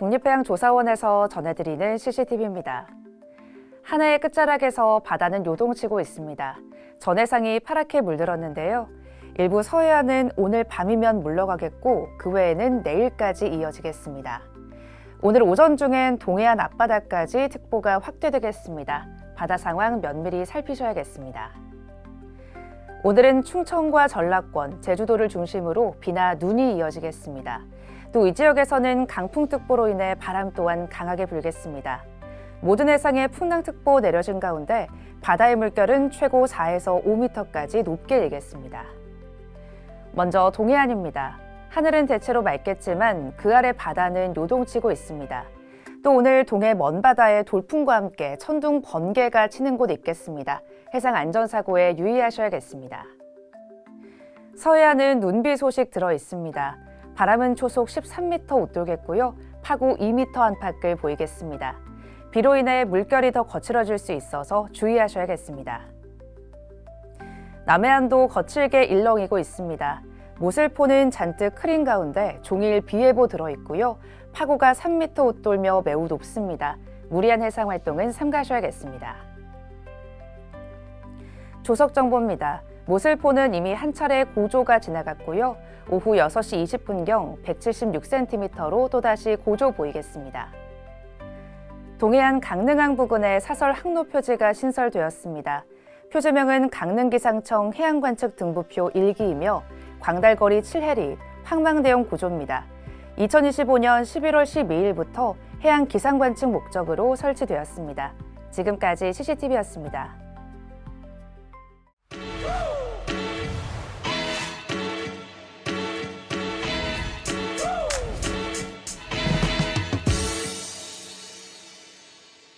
국립해양조사원에서 전해드리는 CCTV입니다. 한 해의 끝자락에서 바다는 요동치고 있습니다. 전해상이 파랗게 물들었는데요. 일부 서해안은 오늘 밤이면 물러가겠고 그 외에는 내일까지 이어지겠습니다. 오늘 오전 중엔 동해안 앞바다까지 특보가 확대되겠습니다. 바다 상황 면밀히 살피셔야겠습니다. 오늘은 충청과 전라권, 제주도를 중심으로 비나 눈이 이어지겠습니다. 또 이 지역에서는 강풍특보로 인해 바람 또한 강하게 불겠습니다. 모든 해상에 풍랑특보 내려진 가운데 바다의 물결은 최고 4에서 5m까지 높게 일겠습니다. 먼저 동해안입니다. 하늘은 대체로 맑겠지만 그 아래 바다는 요동치고 있습니다. 또 오늘 동해 먼 바다에 돌풍과 함께 천둥 번개가 치는 곳 있겠습니다. 해상 안전사고에 유의하셔야겠습니다. 서해안은 눈비 소식 들어 있습니다. 바람은 초속 13m 웃돌겠고요. 파고 2m 안팎을 보이겠습니다. 비로 인해 물결이 더 거칠어질 수 있어서 주의하셔야겠습니다. 남해안도 거칠게 일렁이고 있습니다. 모슬포는 잔뜩 흐린 가운데 종일 비예보 들어 있고요. 파고가 3m 웃돌며 매우 높습니다. 무리한 해상 활동은 삼가셔야겠습니다. 조석 정보입니다. 모슬포는 이미 한 차례 고조가 지나갔고요. 오후 6시 20분경 176cm로 또다시 고조 보이겠습니다. 동해안 강릉항 부근에 사설 항로 표지가 신설되었습니다. 표지명은 강릉기상청 해양관측 등부표 1기이며 광달거리 7해리 황망대용 구조입니다. 2025년 11월 12일부터 해양 기상관측 목적으로 설치되었습니다. 지금까지 CCTV였습니다.